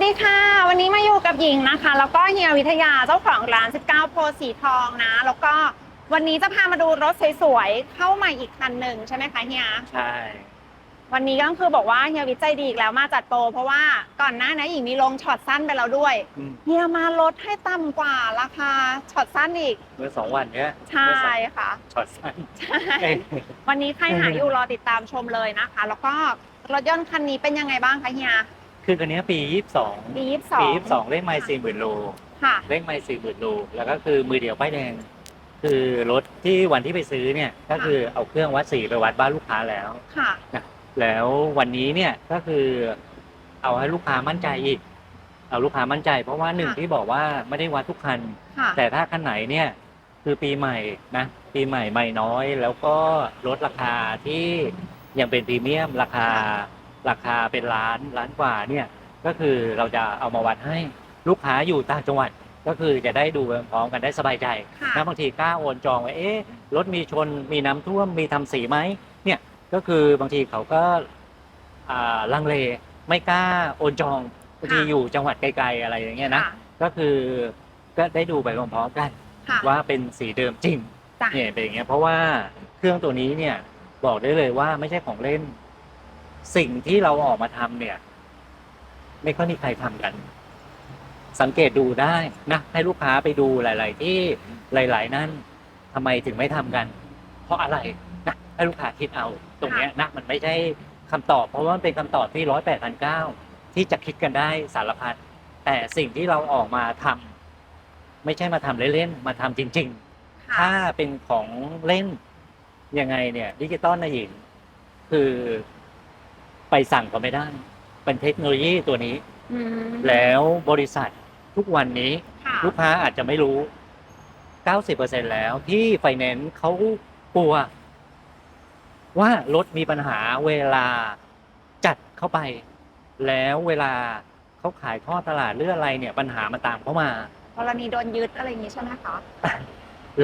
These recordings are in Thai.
วัสดีค่ะ วันนี้มาอยู่กับหญิงนะคะ แล้วก็เฮียวิทยาเจ้าของร้าน 19 โพสีทองนะ แล้วก็วันนี้จะพามาดูรถสวยๆ เข้ามาอีกคันหนึ่งใช่ไหมคะเฮีย ใช่ วันนี้ก็คือบอกว่าเฮียวิทย์ใจดีอีกแล้วมาจัดโปรเพราะว่าก่อนหน้านี้หญิงมีลงช็อตสั้นไปแล้วด้วย อืม เฮียมาลดให้ต่ำกว่าราคาช็อตสั้นอีก เมื่อสองวันเนี้ยใช่ค่ะ ช็อตสั้นใช่ เอ้ยวันนี้ใครหาอยู่รอติดตามชมเลยนะคะ แล้วก็รถยนต์คันนี้เป็นยังไงบ้างคะเฮีย คือคันนี้ปี 22 ปียี่สิบสองปี 22 เล่งไมล์สี่หมื่นโล ค่ะ เล่งไมล์สี่หมื่นโล แล้วก็คือมือเดียวป้ายแดง คือรถที่วันที่ไปซื้อเนี่ยก็คือเอาเครื่องวัดสีไปวัดบ้านลูกค้าแล้ว ค่ะ แล้ววันนี้เนี่ยก็คือเอาให้ลูกค้ามั่นใจอีก เอาลูกค้ามั่นใจ เพราะว่าหนึ่งค่ะ ที่บอกว่าไม่ได้วัดทุกคัน ค่ะ แต่ถ้าคันไหนเนี่ยคือปีใหม่นะปีใหม่ใหม่น้อย แล้วก็ลดราคาที่ยังเป็นพรีเมียมราคา ราคาเป็นล้านล้านกว่าเนี่ยก็คือเราจะเอามาวัดให้ลูกค้าอยู่ต่างจังหวัดก็คือจะได้ดูพร้อมกันได้สบายใจค่ะนะบางทีกล้าโอนจองไว้เอ๊ะรถมีชนมีน้ำท่วมมีทำสีไหมเนี่ยก็คือบางทีเขาก็อ่าลังเลไม่กล้าโอนจองบางทีค่ะอยู่จังหวัดไกลๆอะไรอย่างเงี้ยนะค่ะก็คือก็ได้ดูไปพร้อมๆกันค่ะว่าเป็นสีเดิมจริงจ้ะเนี่ยเป็นอย่างเงี้ยเพราะว่าเครื่องตัวนี้เนี่ยบอกได้เลยว่าไม่ใช่ของเล่น สิ่งที่เราออกมาทำเนี่ย ไม่ค่อยมีใครทำกัน สังเกตดูได้นะให้ลูกค้าไปดูหลาย ๆ ที่หลาย ๆ นั่นทำไมถึงไม่ทำกัน เพราะอะไรนะให้ลูกค้าคิดเอา ตรงเนี้ยนะมันไม่ใช่คำตอบ เพราะว่ามันเป็นคำตอบที่ร้อยแปดพันเก้าที่จะคิดกันได้สารพัดแต่สิ่งที่เราออกมาทำไม่ใช่มาทำเล่น ๆ มาทำจริง ๆ ถ้าค่ะเป็นของเล่นยังไงเนี่ยดิจิตอลนะหญิงคือ ไปสั่งก็ไม่ได้ เป็นเทคโนโลยีตัวนี้ อืมแล้วบริษัททุกวันนี้ ค่ะลูกค้าอาจจะไม่รู้ 90%แล้วที่ไฟแนนซ์เขากลัว ว่ารถมีปัญหาเวลาจัดเข้าไป แล้วเวลาเขาขายทอดตลาดหรืออะไรเนี่ย ปัญหามันตามเข้ามา กรณีโดนยึดอะไรอย่างงี้ใช่ไหมคะ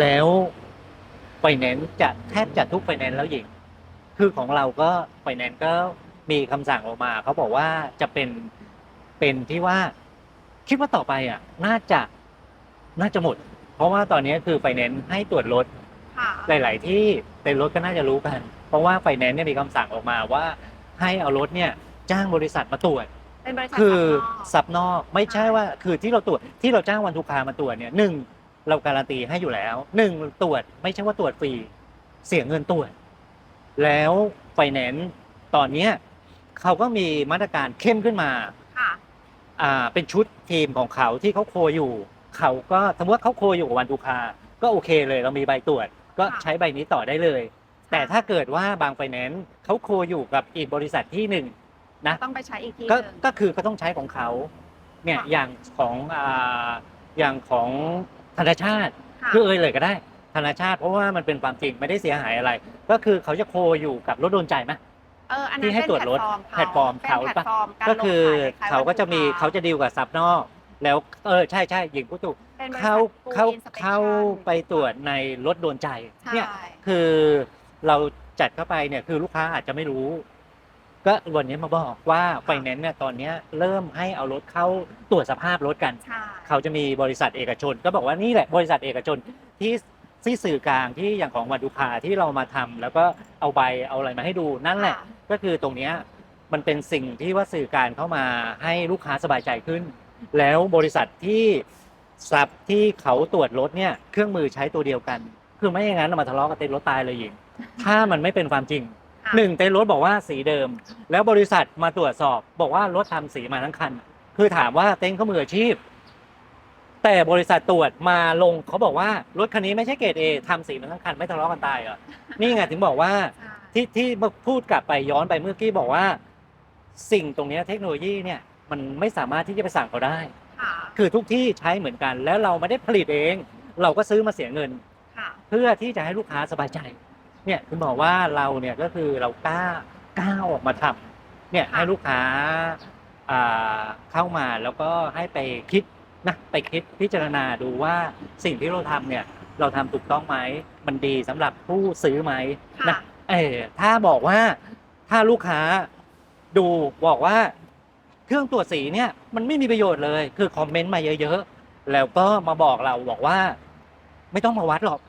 แล้วไฟแนนซ์จะแทบจะทุกไฟแนนซ์แล้วหญิง คือของเราก็ไฟแนนซ์ก็ มีคำสั่งออกมาเขาบอกว่าจะเป็นเป็นที่ว่า คิดว่าต่อไปอะ น่าจะน่าจะหมด เพราะว่าตอนนี้คือไฟแนนซ์ให้ตรวจรถ ค่ะ หลาย ๆ ที่เต็นรถก็น่าจะรู้กัน เพราะว่าไฟแนนซ์เนี่ยมีคำสั่งออกมาว่า ให้เอารถเนี่ยจ้างบริษัทมาตรวจ เป็นบริษัทคือซับนอกซับนอกไม่ใช่ว่าคือที่เราตรวจที่เราจ้างวันทุกคามาตรวจเนี่ยหนึ่งเราการันตีให้อยู่แล้วหนึ่งตรวจไม่ใช่ว่าตรวจฟรีเสียเงินตรวจ แล้วไฟแนนซ์ตอนเนี้ย เขาก็มีมาตรการเข้มขึ้นมาค่ะ อ่าเป็นชุดทีมของเขาที่เขาโคอยู่ เขาก็สมมติว่าเขาโคอยู่กับวันทุกคา ก็โอเคเลยเรามีใบตรวจ ก็ค่ะใช้ใบนี้ต่อได้เลย แต่ถ้าเกิดว่าบางไฟแนนซ์เขาโคอยู่กับอีกบริษัทที่หนึ่งนะต้องไปใช้อีกทีหก็นึ่ง ก็คือก็ต้องใช้ของเขาเนี่ยค่ะ อย่างของอ่าอย่างของธนาชาติ ค่ะคือเอ่ยเลยก็ได้ธนาชาติเพราะว่ามันเป็นความจริงไม่ได้เสียหายอะไร ก็คือเขาจะโคอยู่กับรถโดนใจไหม เอออันนั้นที่ให้ตรวจรถเป็นแพลตฟอร์มเขาเป็นปะแพลตฟอร์มารก็คือลงขยเขาก็จะมีขยวัตถุเขาจะดีลกับซับนอก แล้วเออใช่ใช่หญิงผู้ถูกเป็นบริษัท เขา Full เขา Inspection เข้าไปตรวจในรถโดนใจใช่เนี่ย คือเราจัดเข้าไปเนี่ยคือลูกค้าอาจจะไม่รู้ ก็วันนี้มาบอกว่าไฟแนนซ์เนี่ยตอนเนี้ยเริ่มให้เอารถเข้าตรวจสภาพรถกัน ใช่ เขาจะมีบริษัทเอกชน ก็บอกว่านี่แหละบริษัทเอกชนที่ ที่สื่อกลางที่อย่างของวันดุคาที่เรามาทำแล้วก็เอาใบเอาอะไรมาให้ดูนั่นแหละค่ก็คือตรงเนี้ยมันเป็นสิ่งที่ว่าสื่อกลารเข้ามาให้ลูกค้าสบายใจขึ้น แล้วบริษัทที่ซับที่เขาตรวจรถเนี่ยเครื่องมือใช้ตัวเดียวกัน คือไม่อย่างนั้นเรามาทะเลาะกับเต็นท์รถตายเลยหญิงถ้ามันไม่เป็นความจริงค่ะหนึ่งเต็นท์รถบอกว่าสีเดิม แล้วบริษัทมาตรวจสอบ บอกว่ารถทำสีมาทั้งคัน คือถามว่าเต็นท์เขามืออาชีพ แต่บริษัทตรวจมาลงเขาบอกว่ารถคันนี้ไม่ใช่เกรดเอทำสีมาทั้งคันไม่ทะเลาะกันตายเหรอนี่ไงถึงบอกว่าใช่ที่ที่มาพูดกลับไปย้อนไปเมื่อกี้บอกว่า สิ่งตรงเนี้ยเทคโนโลยีเนี่ยมันไม่สามารถที่จะไปสั่งเขาได้ค่ะคือทุกที่ใช้เหมือนกันแล้วเราไม่ได้ผลิตเอง เราก็ซื้อมาเสียเงินค่ะเพื่อที่จะให้ลูกค้าสบายใจ เนี่ยคือบอกว่าเราเนี่ยก็คือเรากล้ากล้าออกมาทำเนี่ยให้ลูกค้าอ่าเข้ามาแล้วก็ให้ไปคิด นะไปคิดพิจารณาดูว่าสิ่งที่เราทำเนี่ย เราทำถูกต้องไหมมันดีสำหรับผู้ซื้อไหมค่ะนะเออถ้าบอกว่าถ้าลูกค้าดูบอกว่า เครื่องตรวจสีเนี่ยมันไม่มีประโยชน์เลย คือคอมเมนต์มาเยอะๆ แล้วก็มาบอกเราบอกว่า ไม่ต้องมาวัดหรอก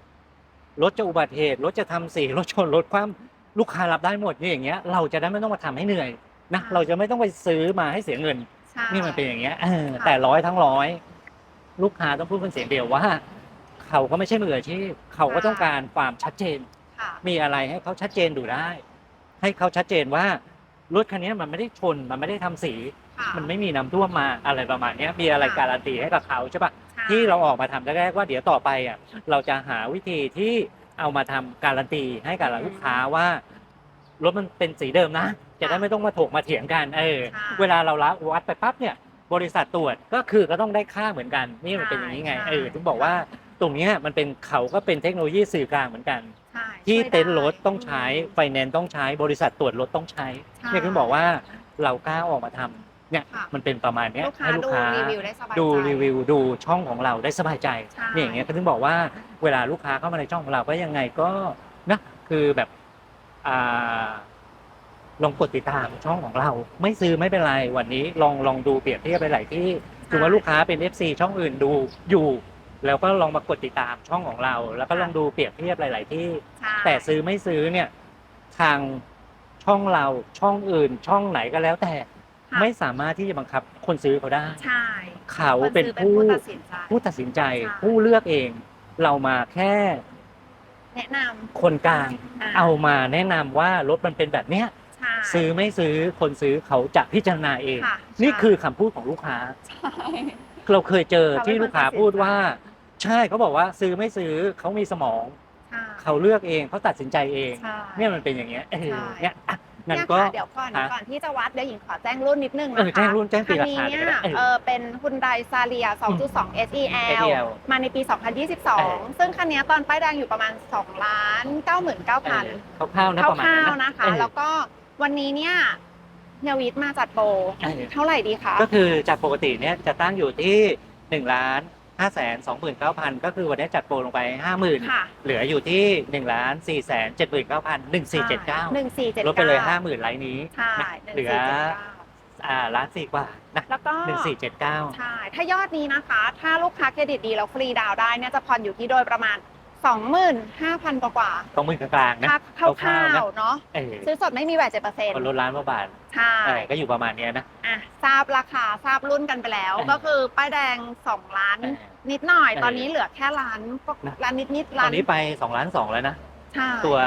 รถจะอุบัติเหตุรถจะทำสีรถชนรถคว่ำลูกค้ารับได้หมดนี่อย่างเงี้ย เราจะได้ไม่ต้องมาทำให้เหนื่อยนะเราจะไม่ต้องไปซื้อมาให้เสียเงิน ใช่ นี่มันเป็นอย่างเงี้ยเออค่ะ แต่ร้อยทั้งร้อย ลูกค้าต้องพูดเป็นเสียงเดียวว่า เขาก็ไม่ใช่มืออาชีพเขาก็ต้องการความชัดเจน ค่ะ มีอะไรให้เขาชัดเจนดูได้ ให้เขาชัดเจนว่ารถคันนี้มันไม่ได้ชนมันไม่ได้ทำสี ค่ะมันไม่มีน้ำท่วมมาอะไรประมาณเนี้ยมีอะไรค่ะการันตีให้กับเขาใช่ปะใช่ที่เราออกมาทำแรกๆว่าเดี๋ยวต่อไปอะเราจะหาวิธีที่เอามาทำการันตีให้กับลูกค้าว่ารถมันเป็นสีเดิมนะ จะได้ไม่ต้องมาถกมาเถียงกันเออค่ะเวลาเราละวัดไปปั๊บเนี่ย บริษัทตรวจก็คือก็ต้องได้ค่าเหมือนกัน นี่มันเป็นอย่างนี้ไงใช่เออถึงบอกว่าตรงเนี้ยมันเป็นเขาก็เป็นเทคโนโลยีสื่อกลางเหมือนกันใช่ที่ช่วยเต็นท์รถได้ต้องใช้ไฟแนนซ์ต้องใช้บริษัทตรวจรถต้องใช้ใช่เนี่ยถึงบอกว่าเรากล้าออกมาทำเนี่ยค่ะมันเป็นประมาณเนี้ยลูกค้าให้ลูกดูค้ารีวิวได้สบายใจดูรีวิวดูช่องของเราได้สบายใจใช่เนี่ยอย่างเงี้ยก็ถึงบอกว่าเวลาลูกค้าเข้ามาในช่องของเราก็ยังไงก็นะคือแบบอ่า ลองกดติดตามช่องของเรา ไม่ซื้อไม่เป็นไรวันนี้ลองลองดูเปรียบเทียบไปหลายที่ถือว่าลูกค้าเป็น FC ช่องอื่นดูอยู่ แล้วก็ลองมากดติดตามช่องของเรา แล้วก็ลองดูเปรียบเทียบหลาย ๆ ที่ ใช่แต่ซื้อไม่ซื้อเนี่ยทางช่องเราช่องอื่น ช่องไหนก็แล้วแต่ค่ะไม่สามารถที่จะบังคับคนซื้อเขาได้ ใช่เขาเป็นคซื้อผู้ผู้ตัดสินใจ ผู้ตัดสินใจใช่ ผู้เลือกเอง เรามาแค่แนะนคนกลางำเอามาแนะนำว่ารถมันเป็นแบบเนี้ยใช่ ซื้อไม่ซื้อคนซื้อเขาจะพิจารณาเอง ค่ะนี่ใช่คือคำพูดของลูกค้า ใช่ เราเคยเจอเขาเป็นที่ลูกค้าคนตัดสินพูดว่า ใช่เขาบอกว่าซื้อไม่ซื้อเขามีสมองใช่เขาเลือกเองเขาตัดสินใจเอง ใช่ เนี่ยมันเป็นอย่างเงี้ยเออใช่ เนี่ยอะงั้นเนี่ยก็ค่ะเดี๋ยวก่อนฮะก่อนที่จะวัดเดี๋ยวหญิงขอแจ้งรุ่นนิดนึงเอนะอแจ้คะงรุ่นแจ้งปีคันรานี้คาเนี่เลยยนะเออเออเป็นฮุนไดซาเลีย2.2 SEL SEL มาในปี เออ 2022 ซึ่งคันนี้ตอนป้ายแดงอยู่ประมาณ2ล้านเอ99,000อคร่าวๆนะประมาณคร่านั้วนๆนะคะ เออ แล้วก็ วันนี้เนี่ยเนยวิทย์มาจัดโปรเออเท่าไหร่ดีคะ ก็คือจากปกติเนี่ยจะตั้งอยู่ที่หนึ่งล้านห้าแสนสองหมื่นเก้าพันก็คือวันนี้จัดโปรลงไปห้าหมื่นค่ะเหลืออยู่ที่หนึ่งล้านสี่แสนเจ็ดหมื่นเก้าพันหนึ่งสี่เจ็ดเก้าหนึ่งสี่เจ็ดลดไปเลยห้าหมื่นไลน์นี้ใช่นะหนึ่งเหลือสี่เจ็ดเก้าอ่าล้านสี่กว่านะแล้วก็หนึ่งสี่เจ็ดเก้าใช่ ถ้ายอดนี้นะคะ ถ้าลูกค้าเครดิตดีแล้วฟรีดาวน์ได้เนี่ยจะผ่อนอยู่ที่โดยประมาณ 25,000กว่ากว่าตรงมือกลางๆนะค่าคคร่าร่าวๆนะๆเนาะเออซื้อสดไม่มีแวดเจ็ดเปอร์เซ็นต์คนลดล้านกว่าบาทใช่เออก็อยู่ประมาณเนี้ยนะอะทราบราคาทราบรุ่นกันไปแล้วเออก็คือป้ายแดง2ล้านเออนิดหน่อยเออตอนนี้เหลือแค่ล้านก็นะล้านนิดนิดตล้าอนนนี้ไปสองล้านสองแล้วนะใช่ตัว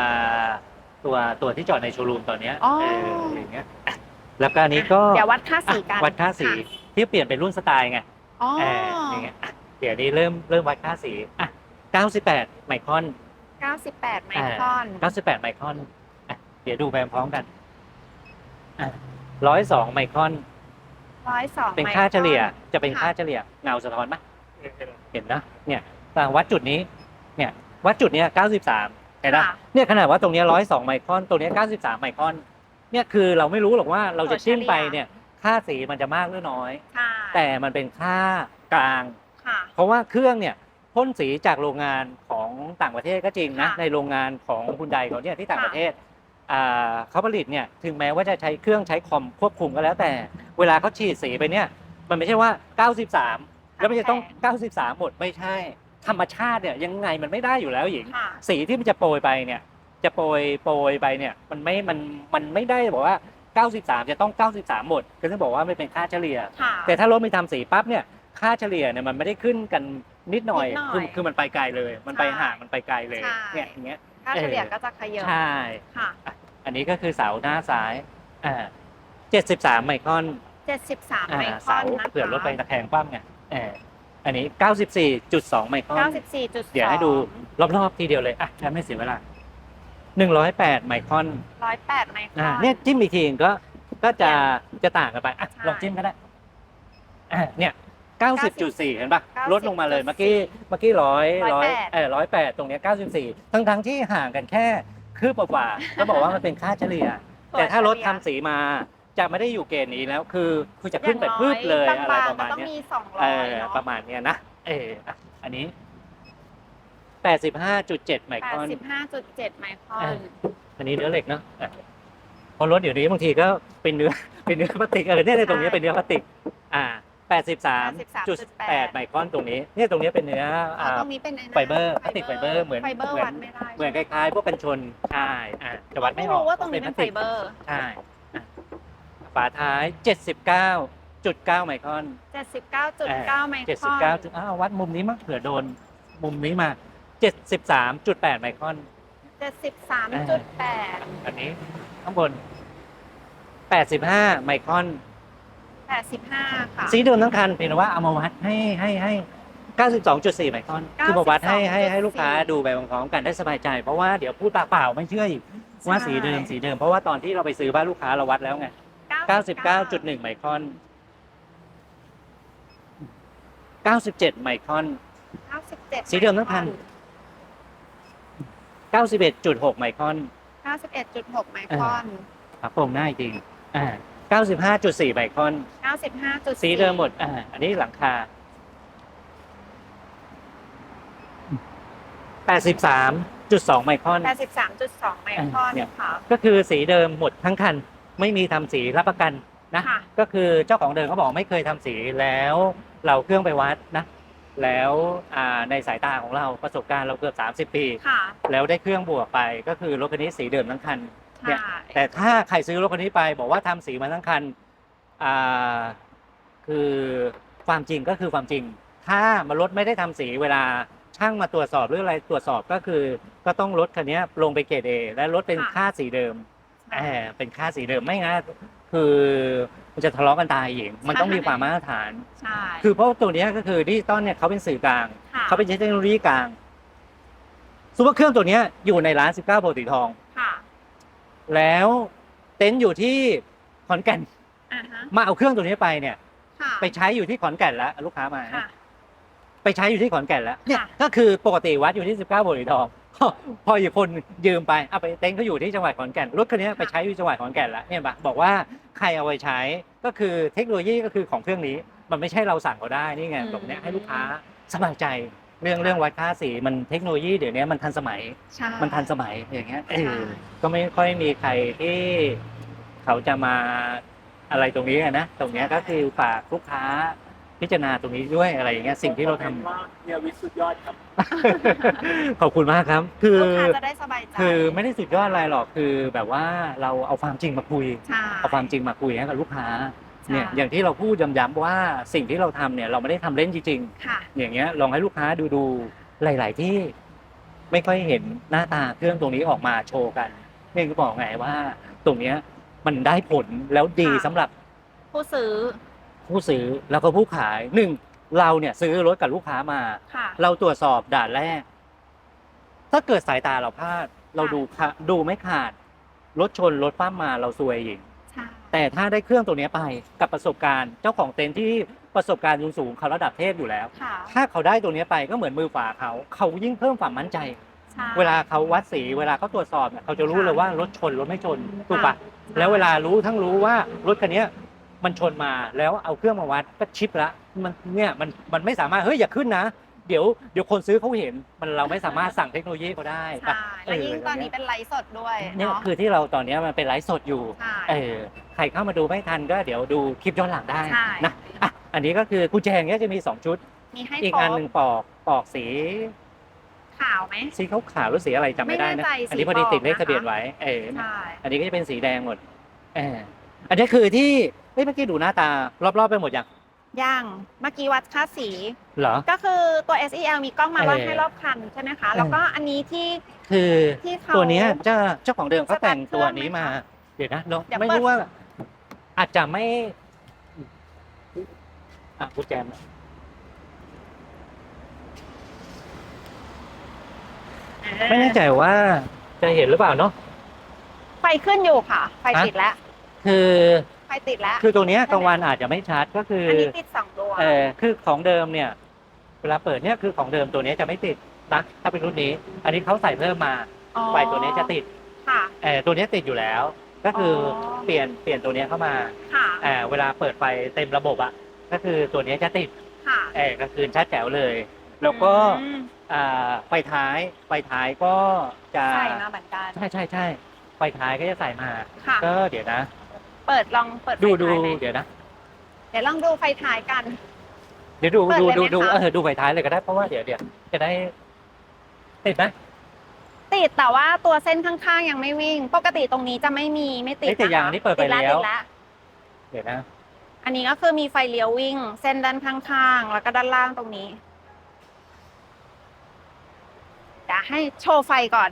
ตัวตัวที่จอดในโชว์รูมตอนเนี้ยอ๋อเอออย่างเงี้ยอะแล้วก็อันนี้ก็เดี๋ยววัดค่าสีอะกันวัดค่าสีค่ะที่เปลี่ยนเป็นรุ่นสไตล์ไงอ๋อเอออย่างเงี้ยอะเดี๋ยวนี้เริ่มเริ่มวัดค่าสีอะ 98 ไมครอน 98 ไมครอน 98 ไมครอนอะเดี๋ยวดูไปพร้อมกันอะ102 ไมครอน 102เป็นค่าเฉลี่ยไมครอนจะเป็นค่ะค่าเฉลี่ยเงาสะท้อนไหมเห็นนะ เนี่ยแต่วัดจุดนี้ เนี่ยวัดจุดเนี้ย93เห็นนะค่ะเนี่ยขนาดว่าตรงเนี้ย102 ไมครอน ตรงเนี้ย93 ไมครอน เนี่ยคือเราไม่รู้หรอกว่าเราจะจิ้มไปเนี่ย ค่าสีมันจะมากหรือน้อยใช่แต่มันเป็นค่ากลางค่ะเพราะว่าเครื่องเนี่ย พ่นสีจากโรงงานของต่างประเทศก็จริงนะค่ะในโรงงานของคุณใดเขาเนี่ยที่ต่างค่ะ ประเทศอ่าเขาผลิตเนี่ยถึงแม้ว่าจะใช้เครื่องใช้คอมควบคุมก็แล้วแต่ เวลาเขาฉีดสีไปเนี่ยมันไม่ใช่ว่า 93 แล้วมันจะต้อง 93 หมดไม่ใช่ ธรรมชาติเนี่ยยังไงมันไม่ได้อยู่แล้วหญิง ค่ะ สีที่มันจะโปรยไปเนี่ยจะโปรยโปรยไปเนี่ยมันไม่มันมันไม่ได้บอกว่า 93 จะต้อง 93 หมด ก็ต้องบอกว่ามันเป็นค่าเฉลี่ย ค่ะ แต่ถ้ารถมีทำสีปั๊บเนี่ยค่าเฉลี่ยเนี่ยมันไม่ได้ขึ้นกัน นิดหน่อยนิดหน่อยคือคือมันไปไกลเลย มันไปใช่ห่างมันไปไกลเลยใช่ เนี่ยอย่างเงี้ยค่าเฉลี่ยก็จะขยับใช่ ค่ะ อันนี้ก็คือเสาหน้าซ้ายอ่า73ไมครอน73อ่าไมครเสาอนนะคะเผื่อรถไปตะแคงคว่ำไงเอออันนี้94.2ไมครอน 94.2 เดี๋ยวให้ดูรอบๆทีเดียวเลยอะแค่ไม่เสียเวลา108ไมครอน108 ไมครอ่าอนเนี่ยจิ้มอีกทีก็ก็จะเปลี่จะต่างกันไปอะใช่ ลองจิ้มก็ได้อะเนี่ย 90.4 เห็นปะ90ลดลงมาเลยเมื่อกี้เมื่อกี้ร้อยร้อย108 เออร้อยแปดตรงเนี้ย94 ทั้งทั้งๆที่ห่างกันแค่คืบกว่าๆก็บอกว่ามันเป็นค่าเฉลี่ย แต่ถ้ารถทำสีมาจะไม่ได้อยู่เกณฑ์นี้แล้วคือคือจะขึ้นไปพืบเลยอะไรประมาณบงๆก็ต้องเนี้ยมีเออ200เนาะ ประมาณเนี้ยนะ เอออะอันนี้ 85.7ไมครอน85.7ไมครอเอนออันนี้เนื้อเหล็กเนาะอะเพราะรถเดี๋ยวนี้บางทีก็เป็นเนื้อ เป็นเนื้อพลาสติกเออเนี่ยในตรงนี้เป็นเนื้อพลาสติก อ่า แปดสิบสามจุดแปด83.8 ไมครอนตรงนี้เนี่ยตรงนี้เป็นเนื้ออ๋ออ่าตรงนี้เป็นไอ้นั่นไฟเบอร์พลาสติกไฟเบอร์เหมือนไฟเบอร์เหมือนวัดไม่ได้เหมือนคล้ายๆพวกกันชนใช่อ่าจะวัดไม่ไม่ออกรู้ว่าตรงนี้เป็นไฟเบอร์ใช่อะฝาท้ายเจ็ดสิบเก้าจุดเก้าไมครอน 79.9 ไมครอนเจ็ดสิบเก้าจุดอ้าววัดมุมนี้มั้งเผื่อโดนมุมนี้มาเจ็ดสิบสามจุดแปดไมครอน 73.8 อันนี้ข้างบน แปดสิบห้าไมครอน85ค่ะสีเดิมทั้งคันเพียงแต่ว่าเอามาวัดให้ให้ให้ 92.4ไมครอนคือมาวัดให้ให้ให้ลูกค้า92.4ดูไปพร้อมๆกันได้สบายใจ เพราะว่าเดี๋ยวพูดปากเปล่าไม่เชื่ออีกว่าใช่สีเดิมสีเดิม เพราะว่าตอนที่เราไปซื้อบ้านลูกค้าเราวัดแล้วไง 99.1ไมครอน 97ไมครอน 97สีเดิมทั้งคัน 91.6ไมครอน 91.6 ไมครอนปรับโปร่งหน้าจริงอ่า 95.4 ไมครอน 95.4สีเดิมหมด อ่า อันนี้หลังคา 83.2 ไมครอน 83.2 ไมครอนเนี่ยค่ะ ก็คือสีเดิมหมดทั้งคัน ไม่มีทำสีรับประกันนะ ค่ะ ก็คือเจ้าของเดิมเขาบอกไม่เคยทำสีแล้ว เราเครื่องไปวัดนะ แล้วอ่าในสายตาของเราประสบการณ์เราเกือบ 30 ปี ค่ะ แล้วได้เครื่องบวกไปก็คือรถคันนี้สีเดิมทั้งคัน เนี่ยใช่แต่ถ้าใครซื้อรถคันนี้ไป บอกว่าทำสีมาทั้งคันอ่าคือความจริงก็คือความจริง ถ้ามารถไม่ได้ทำสีเวลาช่างมาตรวจสอบหรืออะไรตรวจสอบก็คือ ก็ต้องลดคันนี้ลงไปเกรดเอและลดเป็นค่าสีเดิม แหมเป็นค่าสีเดิมไม่งั้นคือมันจะทะเลาะกันตายอีกมันต้องมีความมาตรฐาน ใช่คือเพราะตัวเนี้ยก็คือดิจิตอลเนี่ยเขาเป็นสื่อกลาง ค่ะเขาเป็นเทคโนโลยีกลางซูเปอร์เครื่องตัวเนี้ยอยู่ในร้าน 19โพธิ์สีทอง ค่ะ แล้วเต็นท์อยู่ที่ขอนแก่น อ่าฮะมาเอาเครื่องตัวนี้ไปเนี่ย ค่ะไปใช้อยู่ที่ขอนแก่นแล้วลูกค้ามาค่ะ ไปใช้อยู่ที่ขอนแก่นแล้วเนี่ยค่ะ ก็คือปกติวัดอยู่ที่ 19โบลีทอง พออยู่คนยืมไปเอาไปเต็นท์เขาอยู่ที่จังหวัดขอนแก่นรถคันนี้ไปใช้อยู่จังหวัดขอนแก่นแล้วเนี่ยปะบอกว่าใครเอาไปใช้ก็คือเทคโนโลยีก็คือของเครื่องนี้ มันไม่ใช่เราสั่งเขาได้นี่ไงตรงเนี้ยให้ลูกค้าสบายใจ เรื่องเรื่องวัดค่าสีมันเทคโนโลยีเดี๋ยวนี้มันทันสมัย ใช่ มันทันสมัยอย่างเงี้ยเอใช่อก็ไม่ค่อยมีใครที่เขาจะมาอะไรตรงนี้อะนะตรงเนี้ยก็คือฝากลูกค้าพิจารณาตรงนี้ด้วยอะไรอย่างเงี้ยสิ่งที่เราทำ ว่าเฮียวิทย์สุดยอดครับ ขอบคุณมากครับ คือลูกค้าจะได้สบายใจคือไม่ได้สุดยอดอะไรหรอกคือแบบว่าเราเอาความจริงมาคุย ใช่เอาความจริงมาคุยให้กับลูกค้าใช่ เนี่ยอย่างที่เราพูดย้ำๆว่าสิ่งที่เราทำเนี่ยเราไม่ได้ทำเล่นจริง ค่ะ ๆ อย่างเงี้ยลองให้ลูกค้าดูดูๆหลาย ๆ ที่ไม่ค่อยเห็นหน้าตาเครื่องตรงนี้ออกมาโชว์กันนี่ก็บอกไงว่า ตรงเนี้ยมันได้ผลแล้วดีค่ะ สำหรับผู้ซื้อผู้ซื้อแล้วก็ผู้ขายหนึ่งเราเนี่ยซื้อรถกับลูกค้ามา ค่ะ เราตรวจสอบด่านแรก ถ้าเกิดสายตาเราพลาด เราดูค่ะดูไม่ขาด รถชนรถปั้มมาเราซวยอีกใช่ แต่ถ้าได้เครื่องตัวเนี้ยไปกับประสบการณ์เจ้าของเต็นท์ที่ประสบการณ์สูงๆเขาระดับเทพอยู่แล้วค่ะถ้าเขาได้ตัวเนี้ยไปก็เหมือนมือฝาเขาเขายิ่งเพิ่มความมั่นใจใช่เวลาเขาวัดสีเวลาเขาตรวจสอบเนี่ยเขาจะรู้ค่ะเลยว่ารถชนรถไม่ชนถูกปะใช่แล้วเวลารู้ทั้งรู้ว่ารถคันเนี้ยมันชนมาแล้วเอาเครื่องมาวัดก็ชิปละมันเนี่ยมันมันไม่สามารถเฮ้ยอย่าขึ้นนะ เดี๋ยวเดี๋ยวคนซื้อเขาเห็นมันเราไม่สามารถสั่งเทคโนโลยีเขาได้ปะใช่แล้วยิ่งตอนนี้เป็นไลฟ์สดด้วยเนี่ยเนาะ คือที่เราตอนเนี้ยมันเป็นไลฟ์สดอยู่ ใช่ เออใครเข้ามาดูไม่ทันก็เดี๋ยวดูคลิปย้อนหลังได้ใช่ นะอะอันนี้ก็คือกุญแจอย่างเงี้ยจะมีสองชุด มีให้อีกครอันบหนึ่งปอกปอกสีขาวไหม สีขาวขาวๆหรือสีอะไรจำไม่ได้ไม่นะแน่ใจอันนี้พอดีสีปอกติดเลขนะคะ ทะเบียนไว้เออใช่ อันนี้ก็จะเป็นสีแดงหมดเอออันนี้คือที่เอ้ยเมื่อกี้ดูหน้าตารอบๆไปหมดยัง ย่างเมื่อกี้วัดค่าสี เหรอ ก็คือตัว SEL มีกล้องมาเออวัดให้รอบคันใช่ไหมคะ แล้วก็อันนี้ที่ คือที่เขาตัวเนี้ยเจ้าเจ้าของเดิมเขาแต่งสตาร์ทเครื่ตัวองนี้มาไหมคะเดี๋ยวนะเราเดี๋ยวไม่เปิดรู้ว่า อาจจะไม่อะกุญแจมาไม่แน่ใจว่าจะเห็นหรือเปล่าเนาะ ไฟขึ้นอยู่ค่ะ ไฟฮะ ติดแล้ว คือ ไฟติดแล้วคือตัวเนี้ยกลางวันอาจจะไม่ชัดก็คืออันอนี้ติดสองดวงเออคือของเดิมเนี่ยเวลาเปิดเนี่ยคือของเดิมตัวเนี้ยจะไม่ติดนะถ้าเป็นรุ่นนี้ อันนี้เขาใส่เพิ่มมาอ๋อไฟตัวเนี้ยจะติดค่ะ เออตัวเนี้ยติดอยู่แล้ว ก็คือออ เปลี่ยนเปลี่ยนตัวเนี้ยเข้ามาค่ะเออเวลาเปิดไฟเต็มระบบอะก็คือตัวเนี้ยจะติดค่ะเออก็คือชัดแจ๋วเลย แล้วก็อืมอ่าไฟท้ายไฟท้ายก็จะ ใส่มาเหมือนกันใช่ใช่ใช่ไฟท้ายก็จะใส่มา ค่ะก็เดี๋ยวนะ เปิดลองเปิดไฟดูดูท้ายไหมเดี๋ยวนะ เดี๋ยวลองดูไฟท้ายกัน เดี๋ยวดูเปิดดูเลยดูไหมดูคะ เออดูไฟท้ายเลยก็ได้เพราะว่าเดี๋ยวเดี๋ยวจะได้ติดไหมติดแต่ว่าตัวเส้นข้างๆ ยังไม่วิ่ง ปกติตรงนี้จะไม่มีไม่ติดเอ้ยแต่นะคะอย่างอันนี้เปิดไปติแล้ว ติดแล้ว เดี๋ยวนะ อันนี้ก็คือมีไฟเลี้ยววิ่ง เส้นด้านข้างๆ แล้วก็ด้านล่างตรงนี้ เดี๋ยวให้โชว์ไฟก่อน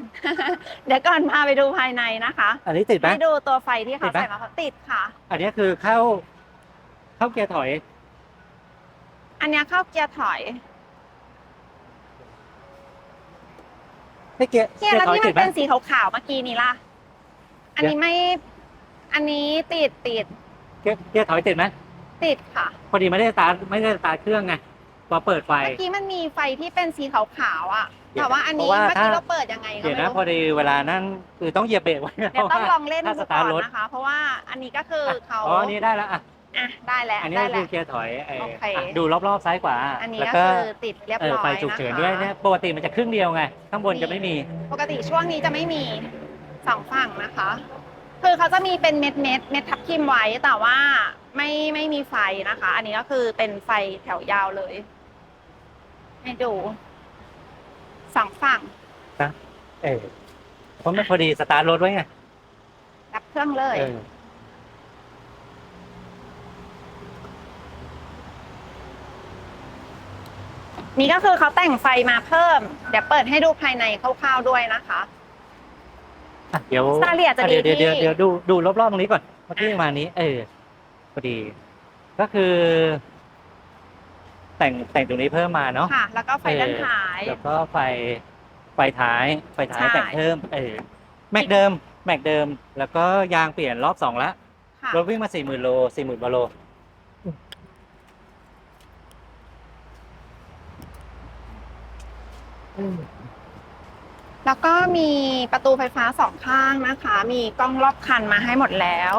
เดี๋ยวก่อนพาไปดูภายในนะคะอันนี้ติดไหม ให้ดูตัวไฟที่เขาติดไหม ใส่มาเขาติดค่ะ อันนี้คือเข้า เข้าเกียร์ถอย อันเนี้ยเข้าเกียร์ถอยให้เกียร์เกียร์แล้วถอยที่มัติดนไหม เป็นสีขาวๆเมื่อกี้นี้ล่ะ อันนี้ไม่ อันนี้ติดติดเกียร์เกียร์ถอยติดไหมติดค่ะ พอดีไม่ได้สตาร์ทไม่ได้สตาร์ทเครื่องไงพอเปิดไฟ เมื่อกี้มันมีไฟที่เป็นสีขาวๆอะเดี๋ยว แต่ว่าอันนี้เพราะว่าเมื่อกี้ถ้าเราเปิดยังไงก็เดี๋ยวไม่นะรู้พอดีเวลานั่นคือต้องเหยียบเบรกไว้เดี๋ยวต้องลองเล่นถ้าดูสตาก่ร์อทรถนนะคะ เพราะว่าอันนี้ก็คือเขาอ๋ออันนี้ได้แล้วอะอะได้แล้วอันนี้ได้คืแล้อวเกียร์ถอยไอ้โอเค อะดูรอบๆซ้ายขวาอันนี้แล้วก็ก็คือติดเรียบเออร้อยไฟฉุกเฉินนะคะด้วยเนี่ยปกติมันจะครึ่งเดียวไงข้างบนจะไม่มี ปกติช่วงนี้จะไม่มีสองฝั่งนะคะ คือเขาจะมีเป็นเม็ดเม็ดๆเม็ดทับทิมไว้แต่ว่าไม่ไม่มีไฟนะคะ อันนี้ก็คือเป็นไฟแถวยาวเลย ให้ดู สองฝั่ง เออเพราะมันพอดีสตาร์ทรถไว้ไงดับเครื่องเลย เออนี่ก็คือเขาแต่งไฟมาเพิ่ม เดี๋ยวเปิดให้ดูภายในคร่าวๆด้วยนะคะ อะเดี๋ยวสตาร์เลียจะดีเดี๋ยวเดี๋ยวที่ เดี๋ยวดูดูรอบๆตรงนี้ก่อนเมื่อกี้มานี้ เออพอดี ก็คือ แต่งแต่งตรงนี้เพิ่มมาเนาะค่ะ แล้วก็ไฟด้านท้าย แล้วก็ไฟไฟท้ายไฟท้ายใช่ แต่งเพิ่มเออแม็กเดิมแม็กเดิม แล้วก็ยางเปลี่ยนรอบสองละค่ะรถวิ่งมาสี่หมื่นโลสี่หมื่นกว่าโลแล้วก็มีประตูไฟฟ้าสองข้างนะคะ มีกล้องรอบคันมาให้หมดแล้ว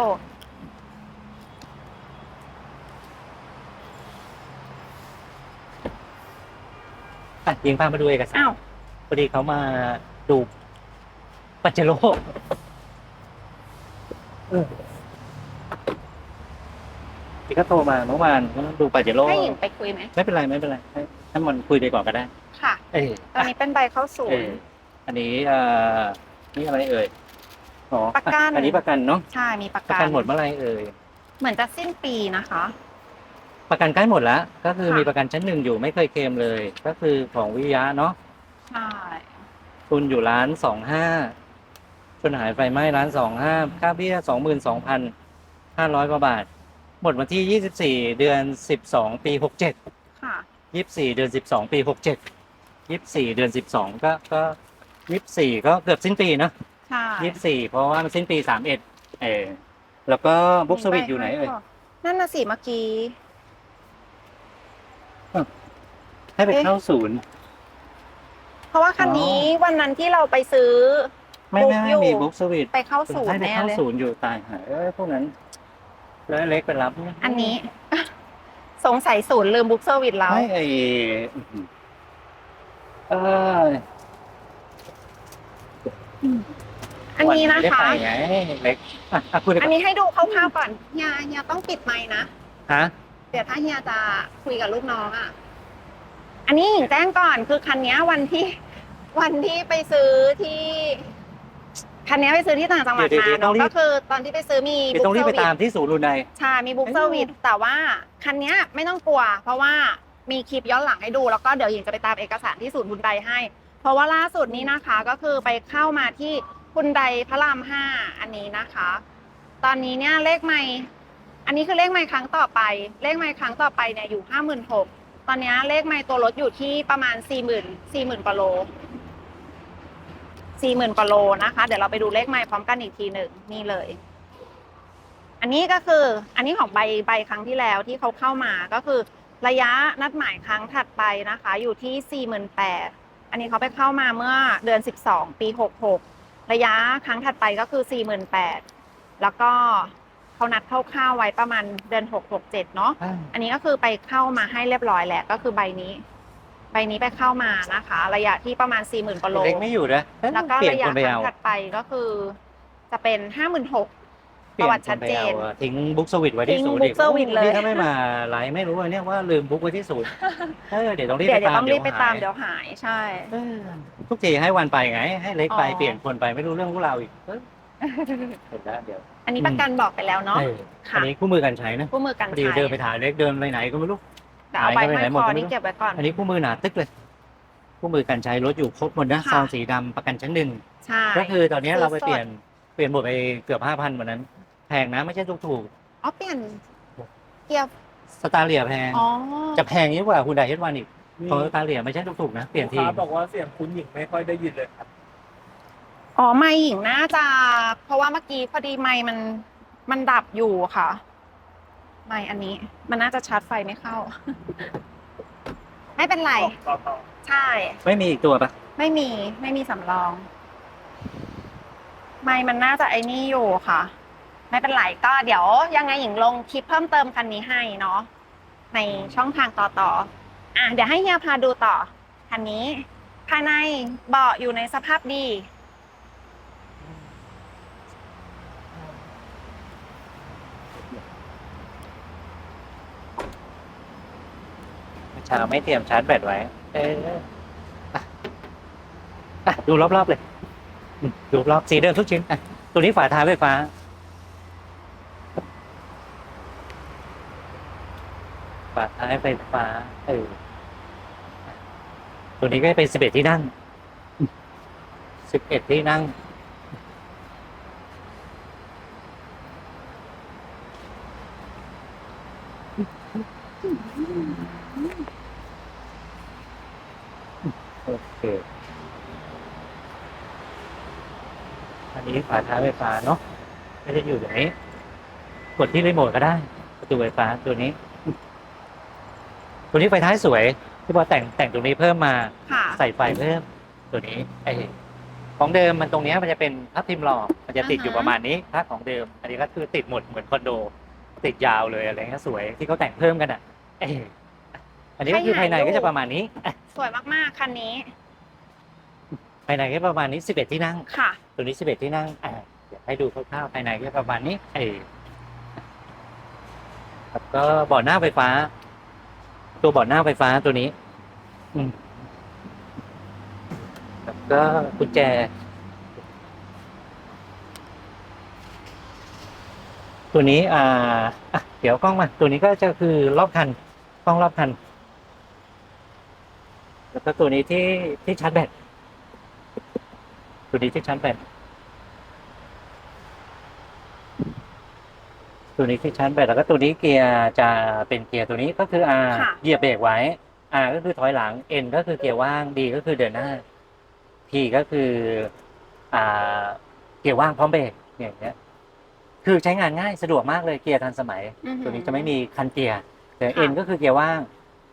อะยิงพามาดูเอกสารอ้าวพอดีเขามาดูปัจเจโลเออที่เขาโทรมาเมื่อวานเขาดูปัจเจโลให้หญิงไปคุยไหมไม่เป็นไรไม่เป็นไรให้ให้มันคุยไปก่อนก็ได้ ค่ะ เออตอนนี้เป็นใบเข้าศูเอนอย์อันนี้เอ่อนี่อะไรเอ่ยอ๋อประกัน อันนี้ประกันเนาะใช่มีประประกักันนหมดเมื่อไหรเอ่ย เหมือนจะสิ้นปีนะคะ ประกันใกล้หมดแล้ว ก็คือค่ะ มีประกันชั้นหนึ่งอยู่ไม่เคยเคลมเลย ก็คือของวิทยาเนาะใช่ทุนอยู่ล้านสองห้าชนหายไฟไหม้ล้านสองห้าค่าเบี้ยสองหมื่นสองพันห้าร้อยกว่าบาท หมดวันที่ยี่สิบสี่เดือนสิบสองปีหกเจ็ด ค่ะ ยี่สิบสี่เดือนสิบสองปีหกเจ็ดยี่สิบสี่เดือนสิบสองก็ก็ยี่สิบสี่ก็เกือบสิ้นปีเนาะใช่ยี่สิบสี่เพราะว่ามันสิ้นปีสามเอ็ดเออแล้วก็บุ๊กสวิตอยู่ไหนเอ่ยนั่นน่ะสิเมื่อกี้ ให้ไปเอ๊ะเข้าศูนย์ เพราะว่าคันนี้วันนั้นที่เราไปซื้อ ไม่ไม่บุ๊กอยู่ไม่มีบุ๊กสวิตไปเข้าศูนให้ย์ไปแน่เข้าเลย ศูนย์อยู่ตายหายเอ้ยพวกนั้น แล้วเล็กไปรับเยอันนี้ สงสัยศูนย์ลืมบุ๊กเซอร์วิสเราไม่ไอเอออันนี้นะวัไม่ได้คะไปไงเล็กอะอะคุยเลยอันนี้ให้ดูคร่าวๆก่อนเฮียเฮียต้องปิดไมค์นะฮะ เดี๋ยวถ้าเฮียจะคุยกับลูกน้องอะ อันนี้หญิงแจ้งก่อนคือคันนี้วันที่วันที่ไปซื้อที่คันนี้ไปซื้อที่ต่างจังหวัดมาเนาะก็คือตอนที่ไปซื้อมีเดี๋ยวบุ๊ต้องกรีเซบอไปร์วิตามสที่ศูนย์รูไนใช่มีบุ๊กเอ้ยเซอร์วิสแต่ว่าคันนี้ไม่ต้องกลัว เพราะว่ามีคลิปย้อนหลังให้ดู แล้วก็เดี๋ยวหญิงจะไปตามเอกสารที่ศูนย์ฮุนไดให้ เพราะว่าล่าสุดนี้นะคะก็คือไปเข้ามาที่ฮุนไดพระรามห้าอันนี้นะคะ ตอนนี้เนี่ยเลขไม่อันนี้คือเลขไม่ครั้งต่อไป เลขไม่ครั้งต่อไปเนี่ยอยู่ห้าหมื่นหก ตอนนี้เลขไม่ตัวรถอยู่ที่ประมาณสี่หมื่นสี่หมื่นกว่าโลสี่หมื่นกว่าโลนะคะ เดี๋ยวเราไปดูเลขไม่พร้อมกันอีกทีหนึ่งนี่เลย อันนี้ก็คืออันนี้ของใบใบครั้งที่แล้วที่เขาเข้ามาก็คือระยะนัดหมายครั้งถัดไปนะคะ อยู่ที่สี่หมื่นแปดอันนี้เขาไปเข้ามาเมื่อเดือนสิบสองปีหกหกระยะครั้งถัดไปก็คือสี่หมื่นแปดแล้วก็ เขานัดคร่าวๆไว้ประมาณเดือนหกหกเจ็ดเนาะอันนี้ก็คือไปเข้ามาให้เรียบร้อยแล้วก็คือใบนี้ ใบนี้ไปเข้ามานะคะ ระยะที่ประมาณสี่หมื่นกว่าโล เล็กไม่อยู่นะแล้วก็เปลี่ยนระยะคนไปครั้เอางถัดไปก็คือ จะเป็นห้าหมื่นหกเปลี่ยนประวัติชัดเจน คนไปอาทิ้งบุ๊กสวิตไว้ที่ทิ้งศูนย์ book service เลย นี่ถ้าไม่มาไลน์ไม่รู้เลยเนี่ยว่าลืมบุ๊กไว้ที่ศูนย์เออเดี๋ยวต้องรีบเดี๋ยวไปเดี๋ยวตามต้องรีบไปตามหเดี๋ยวหายใช่ เออทุกทีให้วันไปไง ให้เล็กไปอ๋อ เปลี่ยนคนไปไม่รู้เรื่องพวกเราอีกเออเห็นแล้วเดี๋ยว อันนี้ประกันบอกไปแล้วเนาะ เออค่ะ อันนี้คู่มือการใช้นะคู่มือกันพอดีใช้เดินไปถ่ายเล็กเดินไปไหนก็ไม่รู้เดี๋ยวเอาไปหายไปไหนห้อยหมคดอก็ไม่นี่รู้เก็บไว้ก่อน อันนี้คู่มือหนาตึกเลย คู่มือการใช้รถอยู่ครบหมดนะค่ะ ซองสีดำประกันชั้นหนึ่งใช่ ก็คือตอนนี้คือเราไปสด เปลี่ยนเปลี่ยนหมดไปเกือบห้าพันวันนั้น แพงนะไม่ใช่ถูกอ๋อเปลี่ยนเกียร์ๆสตาร์เลียแพง อ๋อจะแพงยิ่งกว่าคุณไดเฮดวันอีกนี่เพราะสตาร์เลียไม่ใช่ถูกๆนะเปลี่ยนลูกทีค้าบอกว่าเสียงคุณหญิงไม่ค่อยได้ยินเลยครับ อ๋อไม่หญิงน่าจะ เพราะว่าเมื่อกี้พอดีไม่มันมันดับอยู่ค่ะ ไม่อันนี้ มันน่าจะชาร์จไฟไม่เข้า ไม่เป็นไร ต่อต่อใช่ ไม่มีอีกตัวปะไม่มีไม่มีสำรอง ไม่มันน่าจะไอ้นี่อยู่ค่ะ ไม่เป็นไรก็เดี๋ยว ยังไงหญิงลงคลิปเพิ่มเติมคันนี้ให้เนาะในช่องทางต่อต่ออะเดี๋ยวให้เฮียพาดูต่อคันนี้ ภายในเบาะอยู่ในสภาพดี เช้าไม่เตรียมชาร์จแบตไว้ เอออะอะดูรอบๆเลยอืมดูรอบสีเดิมทุกชิ้นอะตัวนี้ฝาท้ายไฟฟ้า ฝาท้ายไฟฟ้า เออตัวนี้ก็เป็นสิบเอ็ดที่นั่งสิบเอ็ดที่นั่ง อเค อั นนี้ฝาท้ายไฟฟ้าเนาะไม่ได้อยู่ตรงนี้ กดที่รีโมทก็ได้ ประตูไฟฟ้าตัวนี้ ตัวนี้ไฟท้ายสวย ที่พอแต่งแต่งตรงนี้เพิ่มมา ค่ะ ใส่ไฟเพิ่ม ตัวนี้ไอของเดิมมันตรงเนี้ยมันจะเป็นทับทิมหลอกมันจะติดอยู่อ่าฮะประมาณนี้ถ้าของเดิม อันนี้ก็คือติดหมดเหมือนคอนโด ติดยาวเลยอะไรเงี้ยสวยที่เขาแต่งเพิ่มกันอะเอออันนี้ก็คือภายในก็จะประมาณนี้อะสวยมากๆ คันนี้ ภายในก็ประมาณนี้สิบเอ็ดที่นั่ง ค่ะ ตัวนี้สิบเอ็ดที่นั่งอะเดี๋ยวให้ดูคร่าวๆภายในก็ประมาณนี้เออแล้วก็เบาะหน้าไฟฟ้า ตัวเบาะหน้าไฟฟ้าตัวนี้ อืมแล้วก็กุญแจตัวนี้อ่าอะเดี๋ยวกล้องมา ตัวนี้ก็จะคือรอบคันกล้องรอบคัน แล้วก็ตัวนี้ที่ที่ชาร์จแบต ตัวนี้ที่ชาร์จแบตตัวนี้ที่ชาร์จแบตแล้วก็ตัวนี้เกียร์จะเป็นเกียร์ตัวนี้ก็คือ R ค่ะ เหยียบเบรกไว้ R ก็คือถอยหลัง N ก็คือเกียร์ว่าง D ก็คือเดินหน้า P ก็คืออ่าเกียร์ว่างพร้อมเบรกอย่างเงี้ย คือใช้งานง่ายสะดวกมากเลยเกียร์ทันสมัย อือหือ ตัวนี้จะไม่มีคันเกียร์แต่ ค่ะ N ก็คือเกียร์ว่าง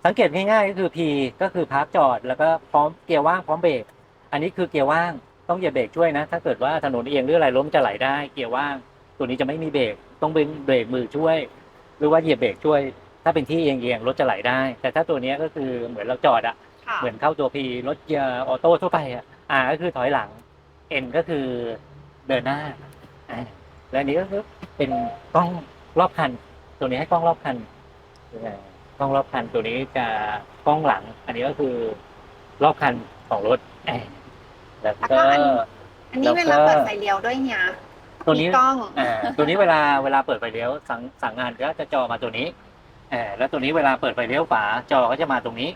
สังเกตง่ายๆก็คือ P ก็คือพาร์คจอด แล้วก็พร้อมเกียร์ว่างพร้อมเบรก อันนี้คือเกียร์ว่าง ต้องเหยียบเบรกช่วยนะ ถ้าเกิดว่าถนนเอียงหรืออะไรล้มจะไหลได้ เกียร์ว่าง ตัวนี้จะไม่มีเบรกต้องเป็นเบรกมือช่วย หรือว่าเหยียบเบรกช่วย ถ้าเป็นที่เอียงๆรถจะไหลได้ แต่ถ้าตัวเนี้ยก็คือเหมือนเราจอดอะค่ะเหมือนเข้าตัว P รถเกียร์ออโต้ทั่วไปอะ R ก็คือถอยหลัง N ก็คือเดินหน้าอ่าและอันนี้ก็คือเป็นกล้องรอบคัน ตัวนี้ให้กล้องรอบคันเอ่อกล้องรอบคันตัวนี้จะกล้องหลัง อันนี้ก็คือรอบคันของรถเอ่อ แล้วแล้วก็ก็อัน อันนี้แล้เววก็ลาเปิดไฟเลี้ยวด้วยเฮียตัวนี้มีกล้อง อ่าตัวนี้เวลาเวลาเปิดไฟเลี้ยวสั่งสั่งงานก็จะจอมาตัวนี้เออแล้วตัวนี้เวลาเปิดไฟเลี้ยวฝาจอก็จะมาตรงนี้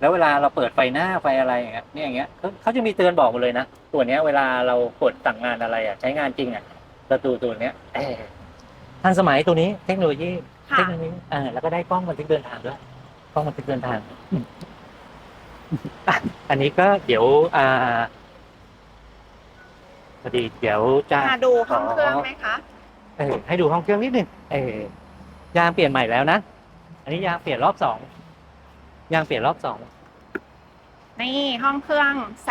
แล้วเวลาเราเปิดไฟหน้าไฟอะไรอย่างเงี้ยเนี่ยอย่างเงี้ยเขาเขาจะมีเตือนบอกหมดเลยนะตัวเนี้ยเวลาเรากดสั่งงานอะไรอะใช้งานจริงอะประตูตัวเนี้ยเออทันสมัยตัวนี้เทคโนโลยี ค่ะ เทคโนโลยีอ่าแล้วก็ได้กล้องบันทึกเดินทางด้วย กล้องบันทึกเดินทางอืมอะอันนี้ก็เดี๋ยวอ่า พอดีเดี๋ยวจะมาดูห้องเครื่องไหมคะเออให้ดูห้องเครื่องนิดหนึ่งเออยางเปลี่ยนใหม่แล้วนะ อันนี้ยางเปลี่ยนรอบสองยางเปลี่ยนรอบสองนี่ห้องเครื่องใส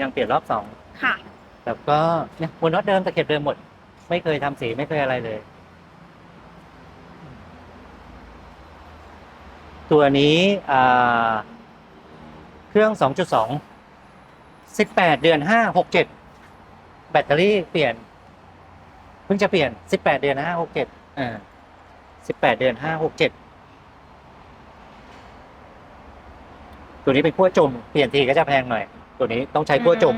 ยางเปลี่ยนรอบสองๆค่ะ แล้วก็เนี่ยวนน็อตเดิมตะเข็บเดิมหมด ไม่เคยทำสีไม่เคยอะไรเลย ตัวนี้อ่าเครื่อง 2.2 18เดือน5 67แบตเตอรี่เปลี่ยน เพิ่งจะเปลี่ยนสิบแปดเดือนห้าหกเจ็ดอ่าสิบแปดเดือนห้าหกเจ็ดตัวนี้เป็นขั้วจม เปลี่ยนทีก็จะแพงหน่อย ตัวนี้ต้องใช้ขั้วจม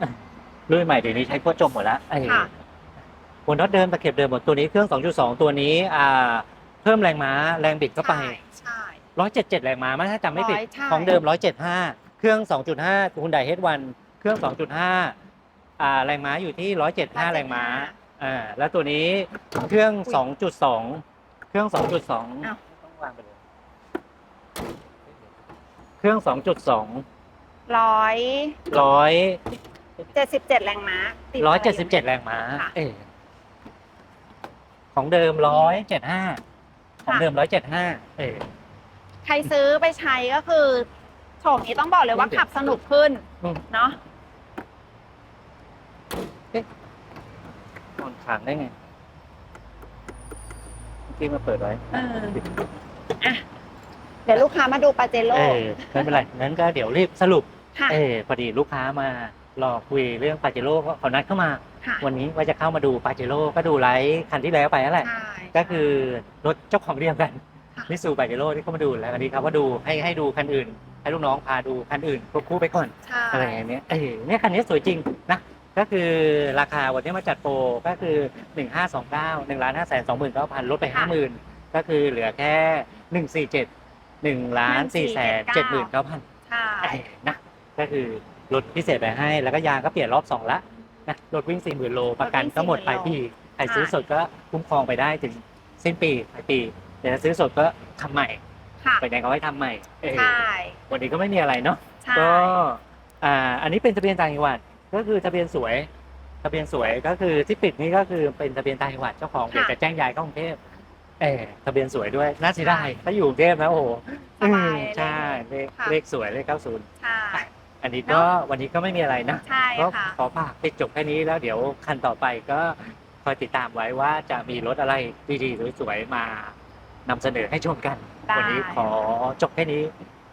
อืรุ่นใหม่เดี๋ยวนี้ใช้ขั้วจมหมดแล้วไอ้ค่ะ หัวน็อตเดิมตะเข็บเดิมหมดตัวนี้เครื่อง2.2ตัวนี้ อ่า เพิ่มแรงม้าแรงบิดเข้าไปใช่ใช่177แรงม้ามั้งถ้าจำไม่ผิดร้อยใช่ ของเดิม175เครื่อง 2.5คุณไดเฮดวันเครื่อง 2.5อ่าแรงม้าอยู่ที่ 175 แรงม้าอ่าแล้วตัวนี้เครื่อง 2.2 เครื่อง 2.2อ้าวต้องวางไปเลยเครื่อง 2.2 ร้อยร้อยเจ็ดสิบเจ็ดแรงม้าติร้อยะไเจ็ดสิบเจ็ดแรงม้า ค่ะ เออของเดิมร้อยเจ็ดห้าของเดิมร้อยเจ็ดห้าเออใครซื้อไปใช้ก็คือโฉ มนี้ต้องบอกเลยว่าเดี๋ยวขับสนุกขึ้นอืม เนาะนอนค้างได้ไงเมื่อกี้มาเปิดไว้เอออะเดี๋ยวลูกค้ามาดูปาเจโร่เออไม่เป็นไรงั้นก็เดี๋ยวรีบสรุป ค่ะเออพอดีลูกค้ามารอคุยเรื่องปาเจโร่เขานัดเข้ามา ค่ะวันนี้ว่าจะเข้ามาดูปาเจโร่ก็ดูไลฟ์คันที่แล้วไปนั่นแหละ ใช่ก็คือรถเจ้าของเรียมกันค่ะ มิสูปาเจโร่ที่เข้ามาดูแล้วอันนี้เขาก็ดูให้ให้ดูคันอื่น ให้ลูกน้องพาดูคันอื่นควบคู่ไปก่อนใช่อะไรอย่างเงี้ยเออเนี่ยคันนี้สวยจริงนะก็คือราคาวันนี้มาจัดโปรก็คือหนึ่งห้าสองเก้าหนึ่งล้านห้าแสนสองหมื่นเก้าพันลดไปห้าหมื่นก็คือเหลือแค่หนึ่งสี่เจ็ดหนึ่งล้านสี่แสนเจ็ดหมื่นเก้าพันใช่นะก็คือลดพิเศษไปให้ แล้วก็ยางก็เปลี่ยนรอบสองละนะรถวิ่งสี่หมื่นโลประกันก็หมดปลายปีใครซื้อสดก็คุ้มครองไปได้ถึงสิ้นปีปลายปี แต่ถ้าซื้อสดก็ทำใหม่ค่ะ ไปไหนก็ให้ทำใหม่เออใช่ วันนี้ก็ไม่มีอะไรเนาะ ใช่ ก็อ่าอันนี้เป็นทะเบียนต่างจังหวัดก็คือทะเบียนสวย ทะเบียนสวยก็คือที่ปิดนี่ก็คือเป็นทะเบียนต่างจังหวัดเจ้าของเดี๋ยวจะแจ้งย้ายเข้ากรุงเทพเออทะเบียนสวยด้วยน่าเสียดายถ้าอยู่กรุงเทพนะโอ้โหสบายอืมใช่เลขค่ะ เลขสวยเลขเก้าศูนย์ใช่ อันนี้ก็วันนี้ก็ไม่มีอะไรนะใช่ก็ค่ะ ขอฝากปิดจบแค่นี้แล้วเดี๋ยวคันต่อไปก็คอยติดตามไว้ว่าจะมีรถอะไรดีๆสวยๆมา นำเสนอให้ชมกัน ได้ วันี้ขอจบแค่นี้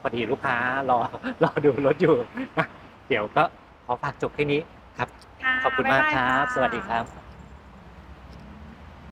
พอดีลูกค้ารอรอดูรถอยู่นะเดี๋ยวก็ขอฝากจบแค่นี้ครับค่ะขอบคุณมากบ๊ยบายครับะ สวัสดีครับ